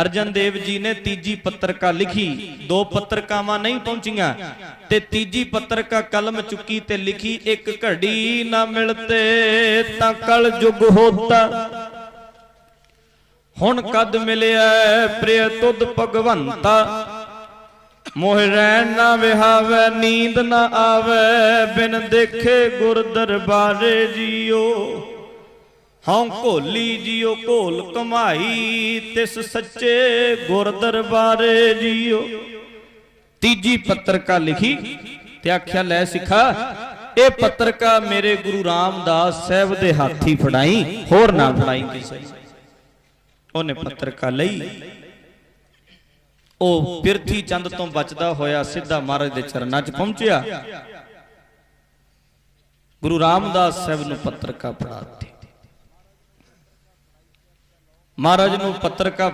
ਅਰਜਨ ਦੇਵ ਜੀ ਨੇ ਤੀਜੀ ਪੱਤਰਕਾ ਲਿਖੀ। ਦੋ ਪੱਤਰਕਾਵਾਂ ਨਹੀਂ ਪਹੁੰਚੀਆਂ ਤੇ ਤੀਜੀ ਪੱਤਰਕਾ ਕਲਮ ਚੁੱਕੀ ਤੇ ਲਿਖੀ, ਇੱਕ ਘੜੀ ਨਾ ਮਿਲਤੇ ਤਾਂ ਕਲ ਯੁਗ ਹੋਤਾ। ਹੁਣ ਕਦ ਮਿਲਿਆ ਪ੍ਰਿਯ ਤੁਧ ਭਗਵੰਤਾ? ਮੋਹ ਰਹਿਣ ਨਾ ਵਿਹਾਵੇ, ਨੀਂਦ ਨਾ ਆਵੇ, ਬਿਨ ਦੇਖੇ ਗੁਰ ਦਰਬਾਰੇ ਜੀਓ। ਹਉ ਘੋਲੀ ਜੀਓ ਘੋਲ ਕਮਾਈ, ਤਿਸ ਸੱਚੇ ਗੁਰ ਦਰਬਾਰੇ ਜੀਓ। ਤੀਜੀ ਪੱਤਰਕਾ ਲਿਖੀ ਤੇ ਆਖਿਆ, ਲੈ ਸਿੱਖਾ, ਇਹ ਪੱਤਰਕਾ ਮੇਰੇ ਗੁਰੂ ਰਾਮਦਾਸ ਸਾਹਿਬ ਦੇ ਹੱਥੀ ਫੜਾਈ, ਹੋਰ ਨਾ ਫੜਾਈ ਕਿਸੇ ਉਹਨੇ ਪੱਤਰਕਾ ਲਈ। ਉਹ ਪਿਰਥੀ ਚੰਦ ਤੋਂ ਬਚਦਾ ਹੋਇਆ ਸਿੱਧਾ ਮਹਾਰਾਜ ਦੇ ਚਰਨਾਂ 'ਚ ਪਹੁੰਚਿਆ। ਗੁਰੂ ਰਾਮਦਾਸ ਸਾਹਿਬ ਨੂੰ ਪੱਤਰਕਾ ਫੜਾ ਦਿੱਤੀ। ਮਹਾਰਾਜ ਨੂੰ ਪੱਤਰਕਾ